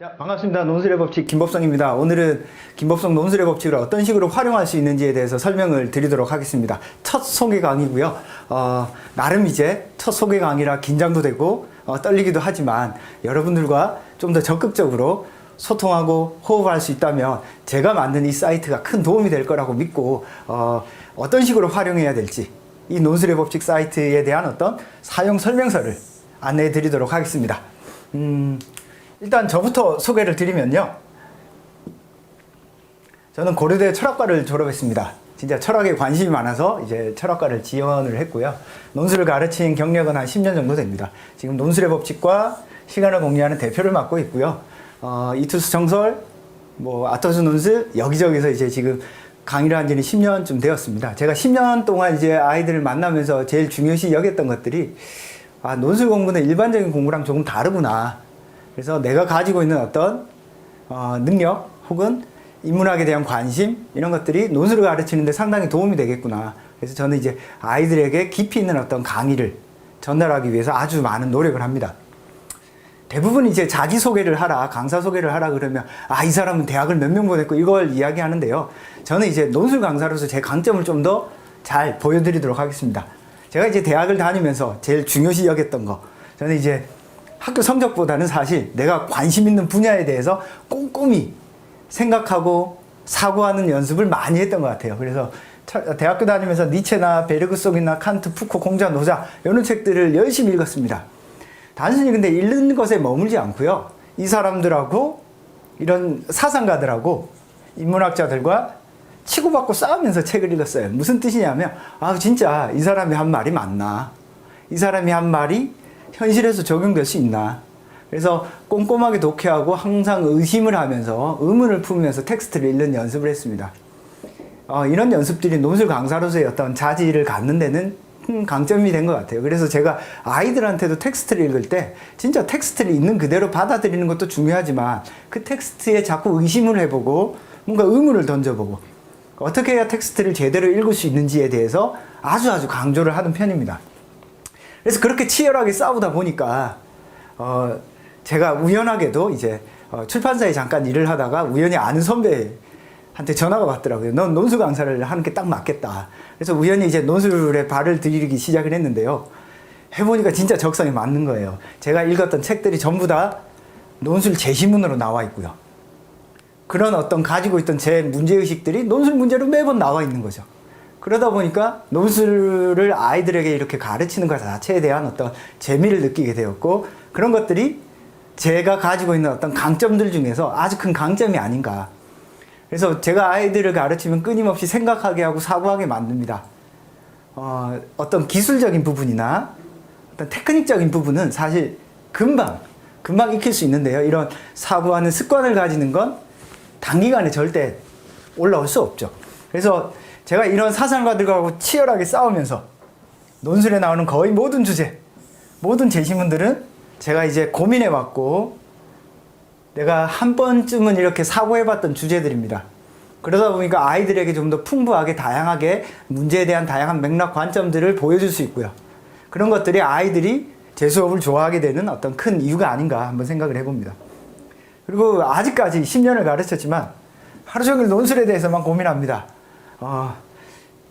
자, 반갑습니다. 논술의 법칙 김법성입니다. 오늘은 김법성 논술의 법칙을 어떤 식으로 활용할 수 있는지에 대해서 설명을 드리도록 하겠습니다. 첫 소개 강의고요. 어, 나름 이제 첫 소개 강의라 긴장도 되고 어, 떨리기도 하지만 여러분들과 좀 더 적극적으로 소통하고 호흡할 수 있다면 제가 만든 이 사이트가 큰 도움이 될 거라고 믿고 어, 어떤 식으로 활용해야 될지 이 논술의 법칙 사이트에 대한 어떤 사용 설명서를 안내해 드리도록 하겠습니다. 음, 일단 저부터 소개를 드리면요. 저는 고려대 철학과를 졸업했습니다. 진짜 철학에 관심이 많아서 이제 철학과를 지원을 했고요. 논술을 가르친 경력은 한 10년 정도 됩니다. 지금 논술의 법칙과 시간을 공유하는 대표를 맡고 있고요. 어, 이투스 정설, 뭐 아토스 논술 여기저기서 이제 지금 강의를 한 지는 10년쯤 되었습니다. 제가 10년 동안 이제 아이들을 만나면서 제일 중요시 여겼던 것들이 아, 논술 공부는 일반적인 공부랑 조금 다르구나. 그래서 내가 가지고 있는 어떤 어, 능력 혹은 인문학에 대한 관심 이런 것들이 논술을 가르치는데 상당히 도움이 되겠구나. 그래서 저는 이제 아이들에게 깊이 있는 어떤 강의를 전달하기 위해서 아주 많은 노력을 합니다. 대부분 이제 자기 소개를 하라, 강사 소개를 하라 그러면 아, 이 사람은 대학을 몇 명 보냈고 이걸 이야기하는데요. 저는 이제 논술 강사로서 제 강점을 좀 더 잘 보여드리도록 하겠습니다. 제가 이제 대학을 다니면서 제일 중요시 여겼던 거. 저는 이제 학교 성적보다는 사실 내가 관심 있는 분야에 대해서 꼼꼼히 생각하고 사고하는 연습을 많이 했던 것 같아요. 그래서 차- 대학교 다니면서 니체나 베르그송이나 칸트, 푸코, 공자, 노자 이런 책들을 열심히 읽었습니다. 단순히 근데 읽는 것에 머물지 않고요. 이 사람들하고 이런 사상가들하고 인문학자들과 치고받고 싸우면서 책을 읽었어요. 무슨 뜻이냐면, 아, 진짜 이 사람이 한 말이 맞나? 이 사람이 한 말이 현실에서 적용될 수 있나? 그래서 꼼꼼하게 독해하고 항상 의심을 하면서 의문을 품으면서 텍스트를 읽는 연습을 했습니다. 어, 이런 연습들이 논술 강사로서의 어떤 자질을 갖는 데는 큰 강점이 된 것 같아요. 그래서 제가 아이들한테도 텍스트를 읽을 때 진짜 텍스트를 있는 그대로 받아들이는 것도 중요하지만 그 텍스트에 자꾸 의심을 해보고 뭔가 의문을 던져보고 어떻게 해야 텍스트를 제대로 읽을 수 있는지에 대해서 아주 아주 강조를 하는 편입니다. 그래서 그렇게 치열하게 싸우다 보니까 어 제가 우연하게도 이제 어 출판사에 잠깐 일을 하다가 우연히 아는 선배한테 전화가 왔더라고요. 넌 논술 강사를 하는 게 딱 맞겠다. 그래서 우연히 이제 논술에 발을 들이기 시작을 했는데요. 해보니까 진짜 적성에 맞는 거예요. 제가 읽었던 책들이 전부 다 논술 제시문으로 나와 있고요. 그런 어떤 가지고 있던 제 문제의식들이 논술 문제로 매번 나와 있는 거죠. 그러다 보니까 논술을 아이들에게 이렇게 가르치는 것 자체에 대한 어떤 재미를 느끼게 되었고 그런 것들이 제가 가지고 있는 어떤 강점들 중에서 아주 큰 강점이 아닌가. 그래서 제가 아이들을 가르치면 끊임없이 생각하게 하고 사고하게 만듭니다. 어, 어떤 기술적인 부분이나 어떤 테크닉적인 부분은 사실 금방, 금방 익힐 수 있는데요. 이런 사고하는 습관을 가지는 건 단기간에 절대 올라올 수 없죠. 그래서 제가 이런 사상가들하고 치열하게 싸우면서 논술에 나오는 거의 모든 주제, 모든 제시문들은 제가 이제 고민해 왔고 내가 한 번쯤은 이렇게 사고해 봤던 주제들입니다. 그러다 보니까 아이들에게 좀 더 풍부하게 다양하게 문제에 대한 다양한 맥락 관점들을 보여줄 수 있고요. 그런 것들이 아이들이 제 수업을 좋아하게 되는 어떤 큰 이유가 아닌가 한번 생각을 해봅니다. 그리고 아직까지 10년을 가르쳤지만 하루 종일 논술에 대해서만 고민합니다. 어,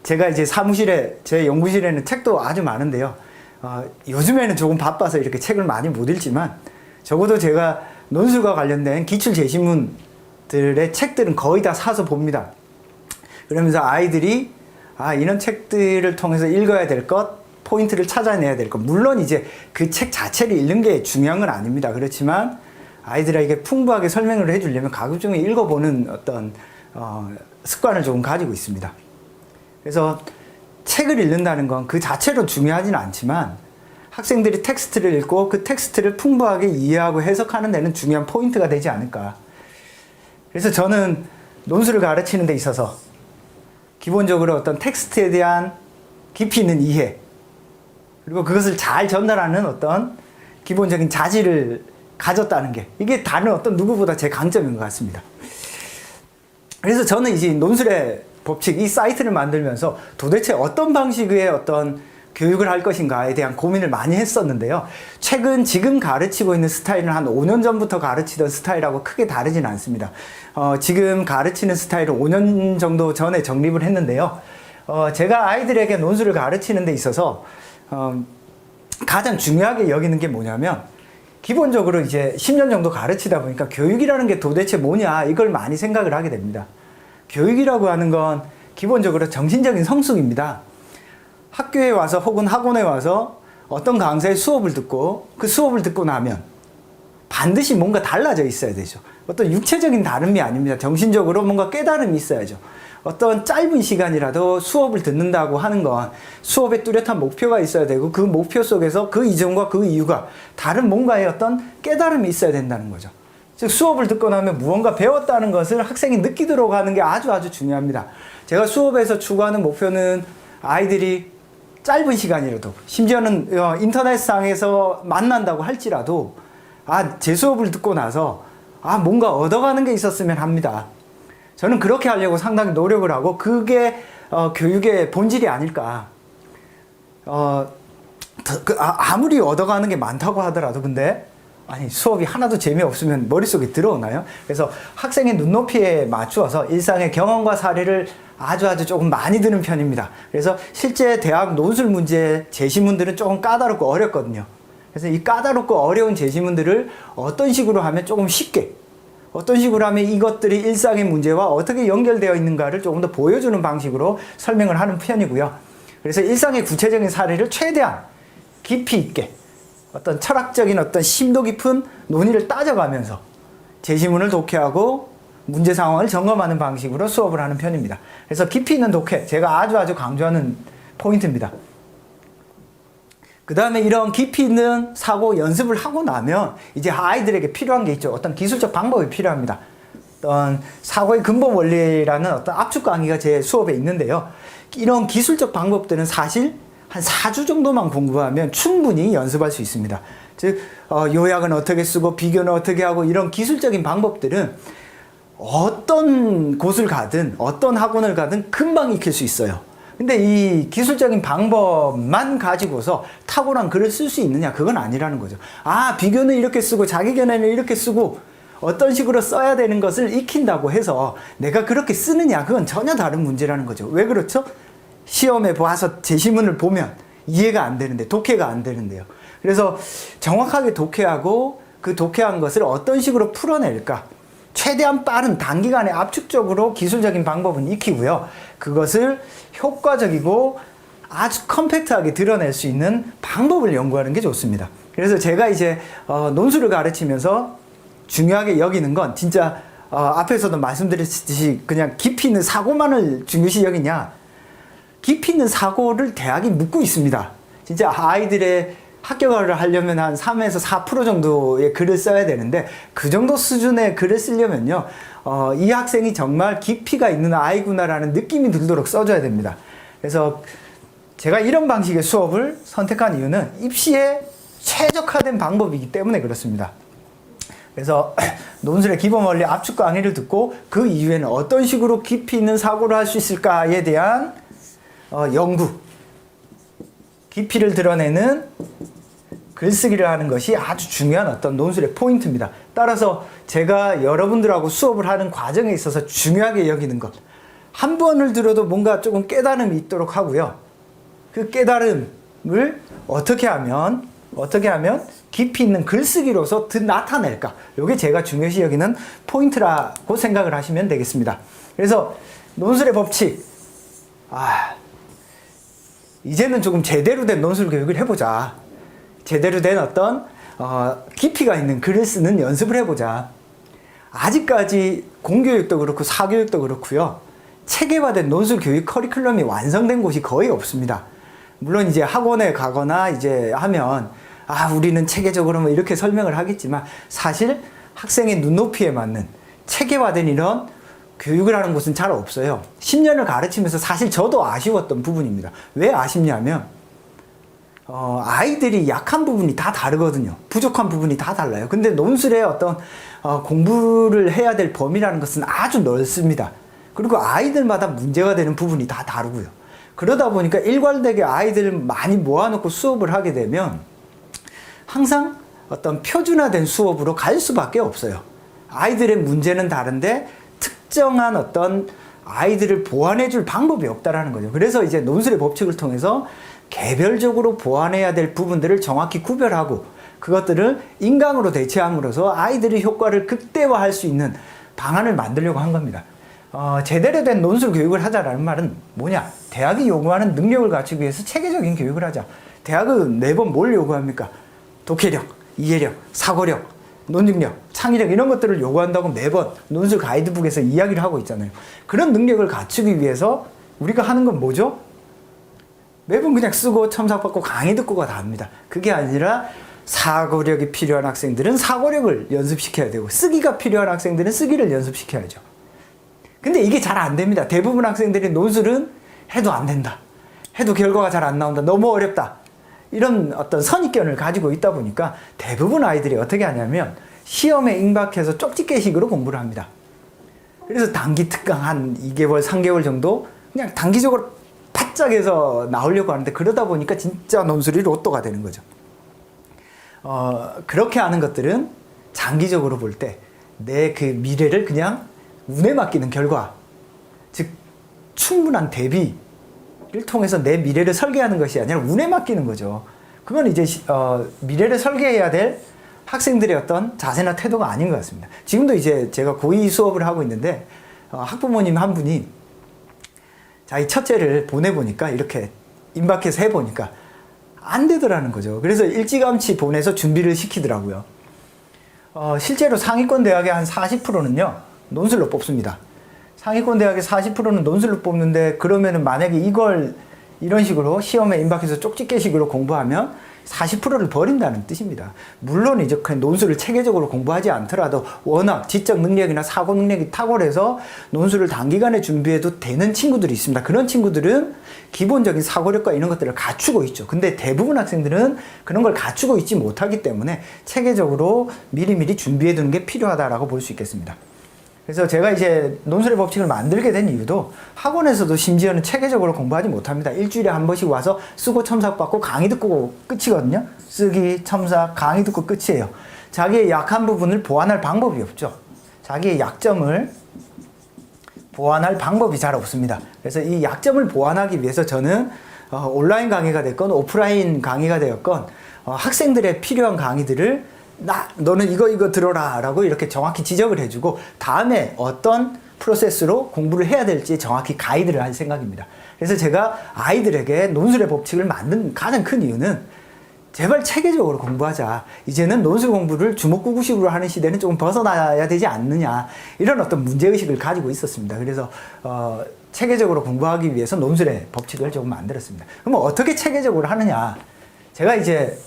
제가 이제 사무실에, 제 연구실에는 책도 아주 많은데요. 어, 요즘에는 조금 바빠서 이렇게 책을 많이 못 읽지만 적어도 제가 논술과 관련된 기출 제시문들의 책들은 거의 다 사서 봅니다. 그러면서 아이들이 아, 이런 책들을 통해서 읽어야 될 것, 포인트를 찾아내야 될 것. 물론 이제 그 책 자체를 읽는 게 중요한 건 아닙니다. 그렇지만 아이들에게 풍부하게 설명을 해주려면 가급적이 읽어보는 어떤 어, 습관을 조금 가지고 있습니다. 그래서 책을 읽는다는 건 그 자체로 중요하지는 않지만 학생들이 텍스트를 읽고 그 텍스트를 풍부하게 이해하고 해석하는 데는 중요한 포인트가 되지 않을까. 그래서 저는 논술을 가르치는 데 있어서 기본적으로 어떤 텍스트에 대한 깊이 있는 이해, 그리고 그것을 잘 전달하는 어떤 기본적인 자질을 가졌다는 게 이게 다른 어떤 누구보다 제 강점인 것 같습니다. 그래서 저는 이제 논술의 법칙 이 사이트를 만들면서 도대체 어떤 방식의 어떤 교육을 할 것인가에 대한 고민을 많이 했었는데요. 최근 지금 가르치고 있는 스타일은 한 5년 전부터 가르치던 스타일하고 크게 다르진 않습니다. 어, 지금 가르치는 스타일은 5년 정도 전에 정립을 했는데요. 어, 제가 아이들에게 논술을 가르치는 데 있어서 어, 가장 중요하게 여기는 게 뭐냐면 기본적으로 이제 10년 정도 가르치다 보니까 교육이라는 게 도대체 뭐냐 이걸 많이 생각을 하게 됩니다. 교육이라고 하는 건 기본적으로 정신적인 성숙입니다. 학교에 와서 혹은 학원에 와서 어떤 강사의 수업을 듣고 그 수업을 듣고 나면 반드시 뭔가 달라져 있어야 되죠. 어떤 육체적인 다름이 아닙니다. 정신적으로 뭔가 깨달음이 있어야죠. 어떤 짧은 시간이라도 수업을 듣는다고 하는 건 수업에 뚜렷한 목표가 있어야 되고 그 목표 속에서 그 이전과 그 이유가 다른 뭔가의 어떤 깨달음이 있어야 된다는 거죠. 즉 수업을 듣고 나면 무언가 배웠다는 것을 학생이 느끼도록 하는 게 아주 아주 중요합니다. 제가 수업에서 추구하는 목표는 아이들이 짧은 시간이라도 심지어는 어, 인터넷상에서 만난다고 할지라도 아 제 수업을 듣고 나서 아 뭔가 얻어가는 게 있었으면 합니다. 저는 그렇게 하려고 상당히 노력을 하고 그게 어, 교육의 본질이 아닐까. 어, 더- 그, 아, 아무리 얻어가는 게 많다고 하더라도 근데 아니 수업이 하나도 재미없으면 머릿속에 들어오나요? 그래서 학생의 눈높이에 맞추어서 일상의 경험과 사례를 아주 아주 조금 많이 드는 편입니다. 그래서 실제 대학 논술 문제 제시문들은 조금 까다롭고 어렵거든요. 그래서 이 까다롭고 어려운 제시문들을 어떤 식으로 하면 조금 쉽게 어떤 식으로 하면 이것들이 일상의 문제와 어떻게 연결되어 있는가를 조금 더 보여주는 방식으로 설명을 하는 편이고요. 그래서 일상의 구체적인 사례를 최대한 깊이 있게 어떤 철학적인 어떤 심도 깊은 논의를 따져가면서 제시문을 독해하고 문제 상황을 점검하는 방식으로 수업을 하는 편입니다. 그래서 깊이 있는 독해, 제가 아주 아주 강조하는 포인트입니다. 그 다음에 이런 깊이 있는 사고 연습을 하고 나면 이제 아이들에게 필요한 게 있죠. 어떤 기술적 방법이 필요합니다. 어떤 사고의 근본 원리라는 어떤 압축 강의가 제 수업에 있는데요. 이런 기술적 방법들은 사실 한 4주 정도만 공부하면 충분히 연습할 수 있습니다. 즉, 어, 요약은 어떻게 쓰고 비교는 어떻게 하고 이런 기술적인 방법들은 어떤 곳을 가든 어떤 학원을 가든 금방 익힐 수 있어요. 근데 이 기술적인 방법만 가지고서 탁월한 글을 쓸 수 있느냐? 그건 아니라는 거죠. 아, 비교는 이렇게 쓰고 자기 견해는 이렇게 쓰고 어떤 식으로 써야 되는 것을 익힌다고 해서 내가 그렇게 쓰느냐? 그건 전혀 다른 문제라는 거죠. 왜 그렇죠? 시험에 봐서 제시문을 보면 이해가 안 되는데, 독해가 안 되는데요. 그래서 정확하게 독해하고 그 독해한 것을 어떤 식으로 풀어낼까? 최대한 빠른 단기간에 압축적으로 기술적인 방법은 익히고요. 그것을 효과적이고 아주 컴팩트하게 드러낼 수 있는 방법을 연구하는 게 좋습니다. 그래서 제가 이제 어, 논술을 가르치면서 중요하게 여기는 건 진짜 어, 앞에서도 말씀드렸듯이 그냥 깊이 있는 사고만을 중요시 여기냐 깊이 있는 사고를 대학이 묻고 있습니다. 진짜 아이들의 합격을 하려면 한 3에서 4% 정도의 글을 써야 되는데 그 정도 수준의 글을 쓰려면요. 어, 이 학생이 정말 깊이가 있는 아이구나라는 느낌이 들도록 써줘야 됩니다. 그래서 제가 이런 방식의 수업을 선택한 이유는 입시에 최적화된 방법이기 때문에 그렇습니다. 그래서 논술의 기본 원리 압축 강의를 듣고 그 이후에는 어떤 식으로 깊이 있는 사고를 할 수 있을까에 대한 어, 연구, 깊이를 드러내는 글쓰기를 하는 것이 아주 중요한 어떤 논술의 포인트입니다. 따라서 제가 여러분들하고 수업을 하는 과정에 있어서 중요하게 여기는 것. 한 번을 들어도 뭔가 조금 깨달음이 있도록 하고요. 그 깨달음을 어떻게 하면, 어떻게 하면 깊이 있는 글쓰기로서 드 나타낼까. 이게 제가 중요시 여기는 포인트라고 생각을 하시면 되겠습니다. 그래서 논술의 법칙. 아, 이제는 조금 제대로 된 논술 교육을 해보자. 제대로 된 어떤 어, 깊이가 있는 글을 쓰는 연습을 해보자. 아직까지 공교육도 그렇고 사교육도 그렇고요. 체계화된 논술 교육 커리큘럼이 완성된 곳이 거의 없습니다. 물론 이제 학원에 가거나 이제 하면 아 우리는 체계적으로 뭐 이렇게 설명을 하겠지만 사실 학생의 눈높이에 맞는 체계화된 이런 교육을 하는 곳은 잘 없어요. 10년을 가르치면서 사실 저도 아쉬웠던 부분입니다. 왜 아쉽냐면 어, 아이들이 약한 부분이 다 다르거든요. 부족한 부분이 다 달라요. 근데 논술의 어떤 어, 공부를 해야 될 범위라는 것은 아주 넓습니다. 그리고 아이들마다 문제가 되는 부분이 다 다르고요. 그러다 보니까 일괄되게 아이들을 많이 모아놓고 수업을 하게 되면 항상 어떤 표준화된 수업으로 갈 수밖에 없어요. 아이들의 문제는 다른데 특정한 어떤 아이들을 보완해 줄 방법이 없다라는 거죠. 그래서 이제 논술의 법칙을 통해서 개별적으로 보완해야 될 부분들을 정확히 구별하고 그것들을 인강으로 대체함으로써 아이들의 효과를 극대화할 수 있는 방안을 만들려고 한 겁니다. 어, 제대로 된 논술 교육을 하자라는 말은 뭐냐? 대학이 요구하는 능력을 갖추기 위해서 체계적인 교육을 하자. 대학은 매번 뭘 요구합니까? 독해력, 이해력, 사고력, 논증력, 창의력 이런 것들을 요구한다고 매번 논술 가이드북에서 이야기를 하고 있잖아요. 그런 능력을 갖추기 위해서 우리가 하는 건 뭐죠? 매번 그냥 쓰고 첨삭받고 강의 듣고가 답니다. 그게 아니라 사고력이 필요한 학생들은 사고력을 연습시켜야 되고 쓰기가 필요한 학생들은 쓰기를 연습시켜야죠. 근데 이게 잘 안 됩니다. 대부분 학생들이 논술은 해도 안 된다. 해도 결과가 잘 안 나온다. 너무 어렵다. 이런 어떤 선입견을 가지고 있다 보니까 대부분 아이들이 어떻게 하냐면 시험에 임박해서 쪽집게식으로 공부를 합니다. 그래서 단기 특강 한 2개월, 3개월 정도 그냥 단기적으로 바짝 해서 나오려고 하는데 그러다 보니까 진짜 논술이 로또가 되는 거죠. 어, 그렇게 하는 것들은 장기적으로 볼 때 내 그 미래를 그냥 운에 맡기는 결과, 즉 충분한 대비를 통해서 내 미래를 설계하는 것이 아니라 운에 맡기는 거죠. 그건 이제 시- 어, 미래를 설계해야 될 학생들의 어떤 자세나 태도가 아닌 것 같습니다. 지금도 이제 제가 고2 수업을 하고 있는데 어, 학부모님 한 분이 자기 첫째를 보내보니까 이렇게 임박해서 해보니까 안 되더라는 거죠. 그래서 일찌감치 보내서 준비를 시키더라고요. 어, 실제로 상위권 대학의 한 40%는요, 논술로 뽑습니다. 상위권 대학의 40%는 논술로 뽑는데, 그러면은 만약에 이걸 이런 식으로 시험에 임박해서 쪽집게식으로 공부하면 40%를 버린다는 뜻입니다. 물론 이제 그 논술을 체계적으로 공부하지 않더라도 워낙 지적 능력이나 사고 능력이 탁월해서 논술을 단기간에 준비해도 되는 친구들이 있습니다. 그런 친구들은 기본적인 사고력과 이런 것들을 갖추고 있죠. 근데 대부분 학생들은 그런 걸 갖추고 있지 못하기 때문에 체계적으로 미리미리 준비해 두는 게 필요하다라고 볼 수 있겠습니다. 그래서 제가 이제 논술의 법칙을 만들게 된 이유도 학원에서도 심지어는 체계적으로 공부하지 못합니다. 일주일에 한 번씩 와서 쓰고 첨삭 받고 강의 듣고 끝이거든요. 쓰기, 첨삭, 강의 듣고 끝이에요. 자기의 약한 부분을 보완할 방법이 없죠. 자기의 약점을 보완할 방법이 잘 없습니다. 그래서 이 약점을 보완하기 위해서 저는 어, 온라인 강의가 됐건 오프라인 강의가 되었건 어, 학생들의 필요한 강의들을 나 너는 이거 이거 들어라라고 이렇게 정확히 지적을 해주고 다음에 어떤 프로세스로 공부를 해야 될지 정확히 가이드를 할 생각입니다. 그래서 제가 아이들에게 논술의 법칙을 만든 가장 큰 이유는 제발 체계적으로 공부하자. 이제는 논술 공부를 주먹구구식으로 하는 시대는 조금 벗어나야 되지 않느냐. 이런 어떤 문제의식을 가지고 있었습니다. 그래서, 어, 체계적으로 공부하기 위해서 논술의 법칙을 조금 만들었습니다. 그럼 어떻게 체계적으로 하느냐. 제가 이제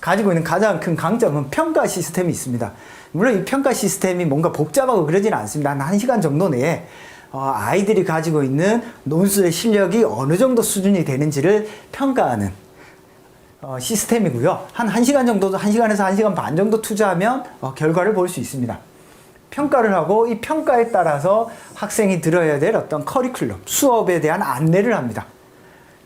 가지고 있는 가장 큰 강점은 평가 시스템이 있습니다. 물론 이 평가 시스템이 뭔가 복잡하고 그러지는 않습니다. 한 1시간 정도 내에 어, 아이들이 가지고 있는 논술의 실력이 어느 정도 수준이 되는지를 평가하는 어, 시스템이고요. 한 1시간 정도, 1시간에서 1시간 반 정도 투자하면 어, 결과를 볼 수 있습니다. 평가를 하고 이 평가에 따라서 학생이 들어야 될 어떤 커리큘럼, 수업에 대한 안내를 합니다.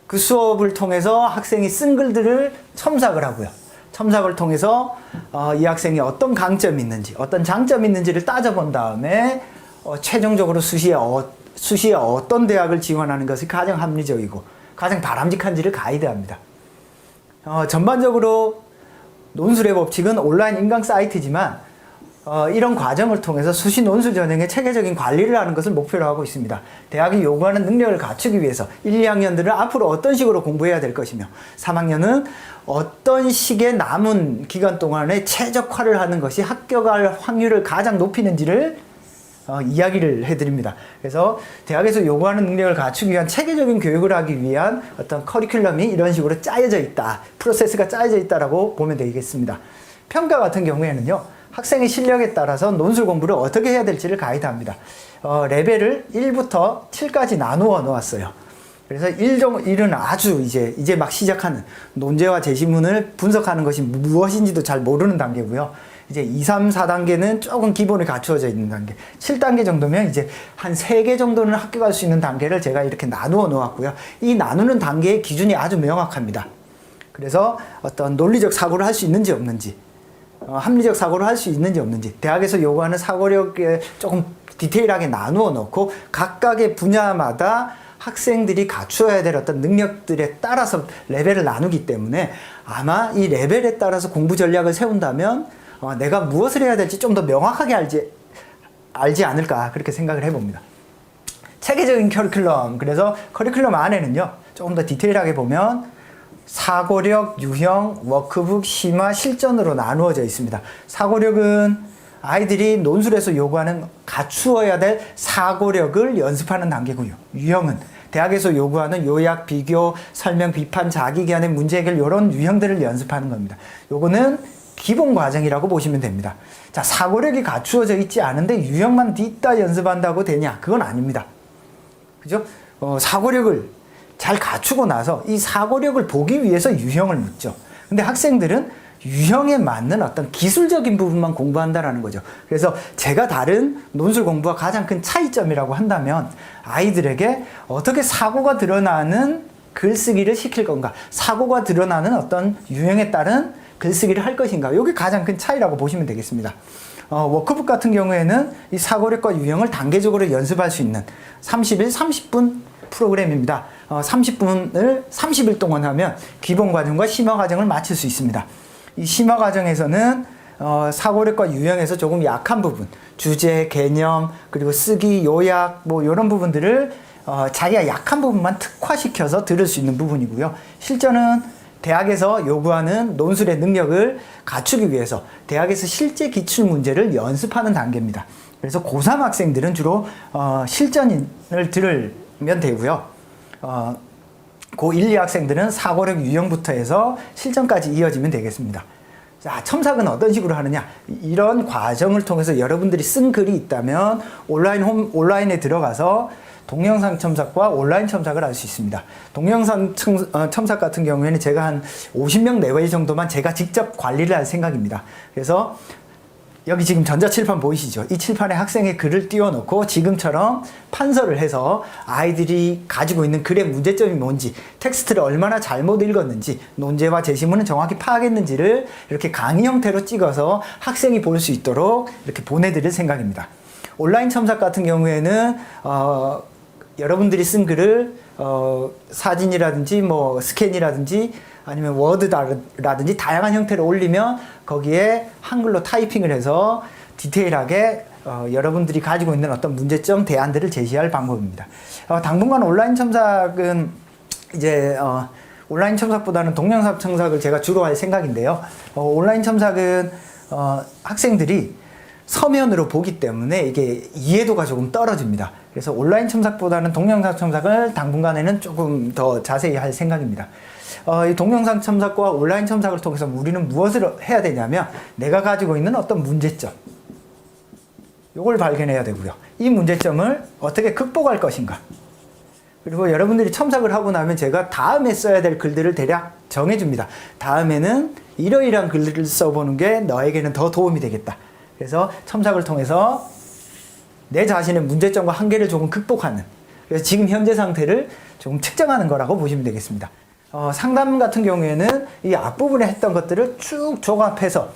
그 수업을 통해서 학생이 쓴 글들을 첨삭을 하고요. 첨삭을 통해서 어, 이 학생이 어떤 강점이 있는지, 어떤 장점이 있는지를 따져본 다음에 어, 최종적으로 수시에, 어, 수시에 어떤 대학을 지원하는 것이 가장 합리적이고 가장 바람직한지를 가이드합니다. 어, 전반적으로 논술의 법칙은 온라인 인강 사이트지만 어, 이런 과정을 통해서 수시 논술 전형의 체계적인 관리를 하는 것을 목표로 하고 있습니다. 대학이 요구하는 능력을 갖추기 위해서 1, 2학년들은 앞으로 어떤 식으로 공부해야 될 것이며 3학년은 어떤 식의 남은 기간 동안에 최적화를 하는 것이 합격할 확률을 가장 높이는지를 어, 이야기를 해드립니다. 그래서 대학에서 요구하는 능력을 갖추기 위한 체계적인 교육을 하기 위한 어떤 커리큘럼이 이런 식으로 짜여져 있다. 프로세스가 짜여져 있다라고 보면 되겠습니다. 평가 같은 경우에는요. 학생의 실력에 따라서 논술 공부를 어떻게 해야 될지를 가이드합니다. 어, 레벨을 1부터 7까지 나누어 놓았어요. 그래서 1종, 1은 아주 이제, 이제 막 시작하는 논제와 제시문을 분석하는 것이 무엇인지도 잘 모르는 단계고요. 이제 2, 3, 4단계는 조금 기본이 갖추어져 있는 단계. 7단계 정도면 이제 한 3개 정도는 합격할 수 있는 단계를 제가 이렇게 나누어 놓았고요. 이 나누는 단계의 기준이 아주 명확합니다. 그래서 어떤 논리적 사고를 할 수 있는지 없는지, 어, 합리적 사고를 할 수 있는지 없는지, 대학에서 요구하는 사고력에 조금 디테일하게 나누어 놓고 각각의 분야마다 학생들이 갖추어야 될 어떤 능력들에 따라서 레벨을 나누기 때문에 아마 이 레벨에 따라서 공부 전략을 세운다면 어, 내가 무엇을 해야 될지 좀 더 명확하게 알지, 알지 않을까 그렇게 생각을 해봅니다. 체계적인 커리큘럼 그래서 커리큘럼 안에는요 조금 더 디테일하게 보면 사고력, 유형, 워크북, 심화, 실전으로 나누어져 있습니다. 사고력은 아이들이 논술에서 요구하는 갖추어야 될 사고력을 연습하는 단계고요. 유형은 대학에서 요구하는 요약, 비교, 설명, 비판, 자기 개안의 문제 해결 이런 유형들을 연습하는 겁니다. 요거는 기본 과정이라고 보시면 됩니다. 자, 사고력이 갖추어져 있지 않은데 유형만 뒤따 연습한다고 되냐? 그건 아닙니다. 그죠? 어, 사고력을 잘 갖추고 나서 이 사고력을 보기 위해서 유형을 묻죠. 근데 학생들은 유형에 맞는 어떤 기술적인 부분만 공부한다라는 거죠. 그래서 제가 다른 논술 공부와 가장 큰 차이점이라고 한다면 아이들에게 어떻게 사고가 드러나는 글쓰기를 시킬 건가, 사고가 드러나는 어떤 유형에 따른 글쓰기를 할 것인가, 이게 가장 큰 차이라고 보시면 되겠습니다. 어, 워크북 같은 경우에는 이 사고력과 유형을 단계적으로 연습할 수 있는 30일, 30분 프로그램입니다. 어, 30분을 30일 동안 하면 기본 과정과 심화 과정을 마칠 수 있습니다. 이 심화 과정에서는 어, 사고력과 유형에서 조금 약한 부분, 주제, 개념, 그리고 쓰기, 요약, 뭐 이런 부분들을 어, 자기가 약한 부분만 특화시켜서 들을 수 있는 부분이고요. 실전은 대학에서 요구하는 논술의 능력을 갖추기 위해서 대학에서 실제 기출 문제를 연습하는 단계입니다. 그래서 고3 학생들은 주로 어, 실전을 들으면 되고요. 어, 고1, 2 학생들은 사고력 유형부터 해서 실전까지 이어지면 되겠습니다. 자, 첨삭은 어떤 식으로 하느냐? 이런 과정을 통해서 여러분들이 쓴 글이 있다면 온라인 홈, 온라인에 들어가서 동영상 첨삭과 온라인 첨삭을 할 수 있습니다. 동영상 첨, 어, 첨삭 같은 경우에는 제가 한 50명 내외 정도만 제가 직접 관리를 할 생각입니다. 그래서 여기 지금 전자칠판 보이시죠? 이 칠판에 학생의 글을 띄워놓고 지금처럼 판서를 해서 아이들이 가지고 있는 글의 문제점이 뭔지, 텍스트를 얼마나 잘못 읽었는지, 논제와 제시문은 정확히 파악했는지를 이렇게 강의 형태로 찍어서 학생이 볼 수 있도록 이렇게 보내드릴 생각입니다. 온라인 첨삭 같은 경우에는 어, 여러분들이 쓴 글을 어, 사진이라든지 뭐 스캔이라든지 아니면 워드라든지 다양한 형태로 올리면 거기에 한글로 타이핑을 해서 디테일하게 어, 여러분들이 가지고 있는 어떤 문제점 대안들을 제시할 방법입니다. 어, 당분간 온라인 첨삭은 이제 어, 온라인 첨삭보다는 동영상 첨삭을 제가 주로 할 생각인데요. 어, 온라인 첨삭은 어, 학생들이 서면으로 보기 때문에 이게 이해도가 조금 떨어집니다. 그래서 온라인 첨삭보다는 동영상 첨삭을 당분간에는 조금 더 자세히 할 생각입니다. 어, 이 동영상 첨삭과 온라인 첨삭을 통해서 우리는 무엇을 해야 되냐면 내가 가지고 있는 어떤 문제점 요걸 발견해야 되고요. 이 문제점을 어떻게 극복할 것인가. 그리고 여러분들이 첨삭을 하고 나면 제가 다음에 써야 될 글들을 대략 정해줍니다. 다음에는 이러이러한 글들을 써보는 게 너에게는 더 도움이 되겠다. 그래서 첨삭을 통해서 내 자신의 문제점과 한계를 조금 극복하는 그래서 지금 현재 상태를 조금 측정하는 거라고 보시면 되겠습니다. 어, 상담 같은 경우에는 이 앞부분에 했던 것들을 쭉 종합해서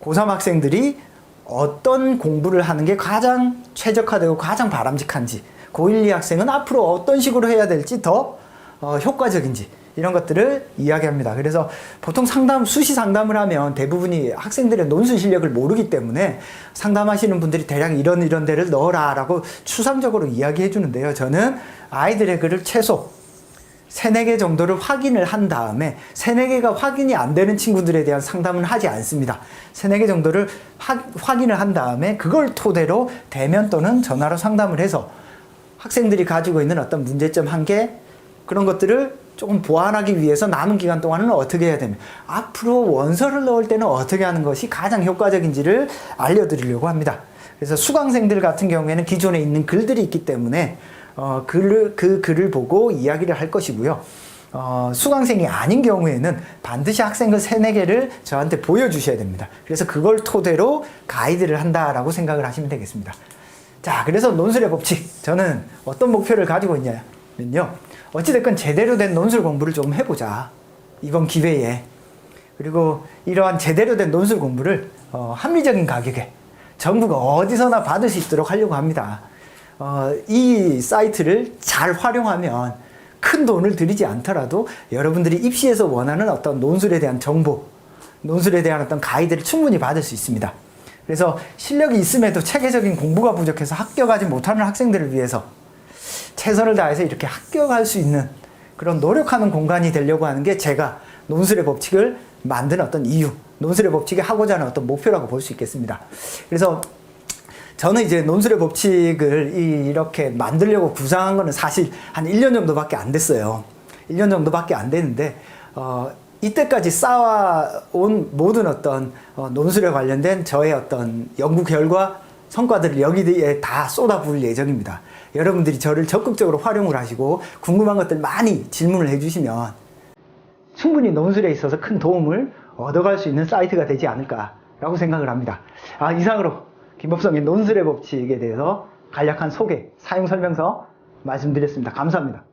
고3 학생들이 어떤 공부를 하는 게 가장 최적화되고 가장 바람직한지 고1, 2 학생은 앞으로 어떤 식으로 해야 될지 더 어, 효과적인지 이런 것들을 이야기합니다. 그래서 보통 상담, 수시 상담을 하면 대부분이 학생들의 논술 실력을 모르기 때문에 상담하시는 분들이 대략 이런 이런 데를 넣어라 라고 추상적으로 이야기해 주는데요. 저는 아이들의 글을 최소 세네 개 정도를 확인을 한 다음에 세네 개가 확인이 안 되는 친구들에 대한 상담은 하지 않습니다. 세네 개 정도를 확, 확인을 한 다음에 그걸 토대로 대면 또는 전화로 상담을 해서 학생들이 가지고 있는 어떤 문제점 한계 그런 것들을 조금 보완하기 위해서 남은 기간 동안은 어떻게 해야 되면 앞으로 원서를 넣을 때는 어떻게 하는 것이 가장 효과적인지를 알려드리려고 합니다. 그래서 수강생들 같은 경우에는 기존에 있는 글들이 있기 때문에 어, 글을, 그 글을 보고 이야기를 할 것이고요. 어, 수강생이 아닌 경우에는 반드시 학생글 세네 개를 저한테 보여주셔야 됩니다. 그래서 그걸 토대로 가이드를 한다라고 생각을 하시면 되겠습니다. 자, 그래서 논술의 법칙. 저는 어떤 목표를 가지고 있냐면요. 어찌됐건 제대로 된 논술 공부를 좀 해보자. 이번 기회에. 그리고 이러한 제대로 된 논술 공부를 어, 합리적인 가격에 정부가 어디서나 받을 수 있도록 하려고 합니다. 어, 이 사이트를 잘 활용하면 큰 돈을 들이지 않더라도 여러분들이 입시에서 원하는 어떤 논술에 대한 정보, 논술에 대한 어떤 가이드를 충분히 받을 수 있습니다. 그래서 실력이 있음에도 체계적인 공부가 부족해서 합격하지 못하는 학생들을 위해서 최선을 다해서 이렇게 합격할 수 있는 그런 노력하는 공간이 되려고 하는 게 제가 논술의 법칙을 만든 어떤 이유, 논술의 법칙이 하고자 하는 어떤 목표라고 볼 수 있겠습니다. 그래서 저는 이제 논술의 법칙을 이- 이렇게 만들려고 구상한 거는 사실 한 1년 정도밖에 안 됐어요. 1년 정도밖에 안 됐는데, 어, 이때까지 쌓아온 모든 어떤 어, 논술에 관련된 저의 어떤 연구 결과, 성과들을 여기에 다 쏟아부을 예정입니다. 여러분들이 저를 적극적으로 활용을 하시고 궁금한 것들 많이 질문을 해주시면 충분히 논술에 있어서 큰 도움을 얻어갈 수 있는 사이트가 되지 않을까라고 생각을 합니다. 아, 이상으로 김법성의 논술의 법칙에 대해서 간략한 소개, 사용 설명서 말씀드렸습니다. 감사합니다.